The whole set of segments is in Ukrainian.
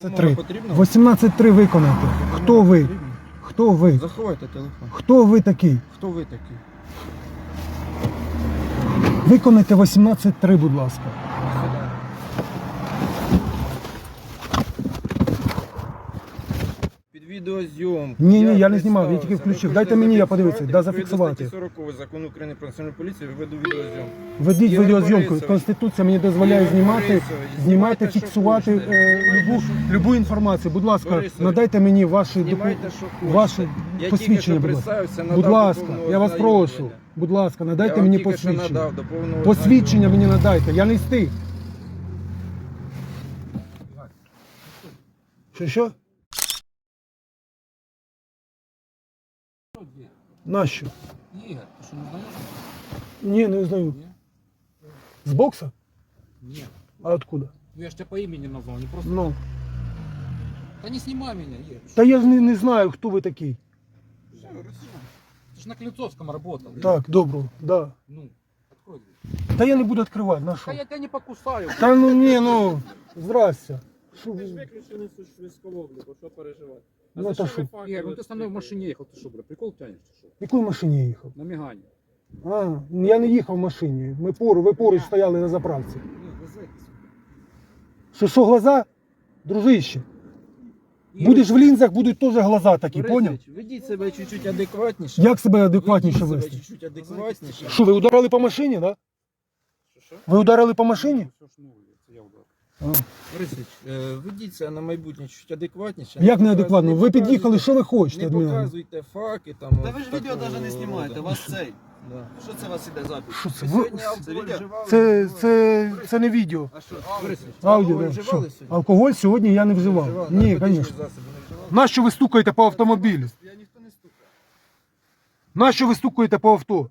3. 18.3 виконайте. Хто ви? Хто ви? Заховайте телефон. Хто ви такий? Хто ви такий? Виконайте 18.3, будь ласка. Відеозйомку. Ні, ні, я не знімав, я тільки включив. Дайте мені, я подивитися, да, зафіксувати. статті 40 закону України про національну поліцію веду відеозйомку. Ведіть Ігор відеозйомку. Борисович. Конституція мені дозволяє Ігор знімати, Борисович, знімати, знімайте, що фіксувати е, любу, любу інформацію. Будь ласка, Борисович, надайте мені ваші доку- Знімайте, що хочете. Я посвідчення, що будь ласка. представився, Будь ласка, я вас прошу. Будь ласка, Я надайте вам мені тільки що посвідчення. надав до повного Посвідчення мені надайте, я не встиг. Що що? Нащо? Ігор, ти що не знаєш? Ні, не знаю. Ні? З бокса? Ні. А откуда? Ну я ж тебе по імені назвав, не просто. Ну. Та не знімай мене, Ігор. Та я ж не, не знаю, хто ви такий. Ти ж на Клинцовському работал. Так, доброго, да. Ну, открой дверь. Та я не буду відкривати, на що? Та я тебе не покусаю. Та ну ні, ну. Здрасте. Що Ти ж ви? виключений військовобліку, що переживати? А Ну, за та що що? Ігор, ну ти со мною в машині їхав, ти що, бля, прикол тянеш чи що? В якій машині я їхав? На мігані. А, я не їхав в машині. Ми поруч, ви поруч стояли на заправці. Ні, вези. Що що глаза? Дружище. Будеш в лінзах, будуть теж глаза такі, поняв? Ведіть себе чуть-чуть адекватніше. Як себе адекватніше Ведіть себе вести? чуть-чуть адекватніше. Що, ви ударили по машині, так? Да? Що? Ви ударили по машині? Все ж. А. Борисович, е, ведіть на майбутнє чуть адекватніше. Як неадекватно? Ви під'їхали, що ви хочете Не від мене? показуйте факи там. Та ви ж відео такого навіть не знімаєте, вас цей. Да. Що це у вас іде запис? Що це? Ви Ви- сьогодні алкоголь відео? вживали? Це, це, це не відео. А що? Борисович, Аудіо, алкоголь да. вживали Що? сьогодні? Алкоголь сьогодні я не вживав. Вживали? Ні, Наркотичні звісно. засоби не вживали? Нащо ви стукаєте по автомобілю? Я ніхто не стукає. Нащо ви стукаєте по авто?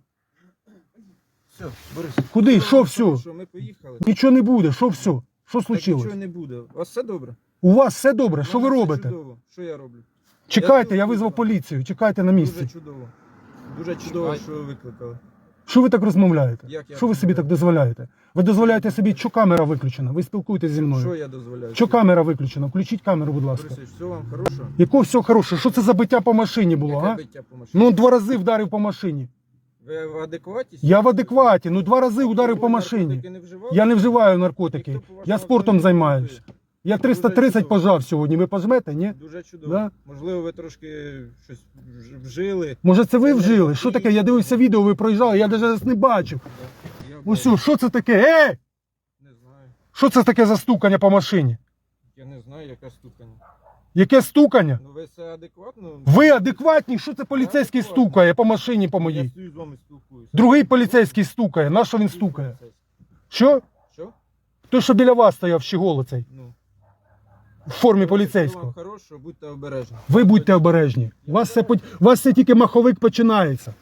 Все, Борисович. Куди? Що все? Що, ми поїхали? Нічого не буде. Що все? Що случилось? нічого не буде. У вас все добре? У вас все добре. Що ви робите? Чудово. Що я роблю? Чекайте, Я я визвав поліцію. Чекайте на місці. Дуже чудово. Дуже чудово, що ви викликали. Що ви так розмовляєте? Як я Що ви собі так дозволяєте? Ви дозволяєте собі, що камера виключена. Ви спілкуєтесь зі мною. Що я дозволяю? Що камера виключена? Включіть камеру, будь ласка. Борисович, все вам хорошого? Якого все хороше? Що це за биття по машині було, Яке а? биття по машині? Ну, два рази вдарив по машині. Ви в адекваті? Я в адекваті. Ну, два рази ударив по машині. не? Я не вживаю наркотики. Я спортом займаюся. Я 330 пожав сьогодні. Ви пожмете, ні? Дуже чудово. Да? Можливо, ви трошки щось вжили. Може, це ви вжили? Що таке? Я дивився відео, ви проїжджали, я навіть не бачив. Ось, що це таке? Ей! Не знаю. Що це таке за стукання по машині? Я не знаю, яка стукання. Яке стукання? Ну ви все адекватно? Ви адекватні? Що це поліцейський стукає по машині по Я моїй? стою з вами спілкуюся. Другий поліцейський стукає. На що він стукає? Що? Що? Той, що біля вас стояв щеголо цей, Ну. в формі поліцейського. хорошого, будьте обережні. Ви будьте обережні. У вас все, у вас все тільки маховик починається.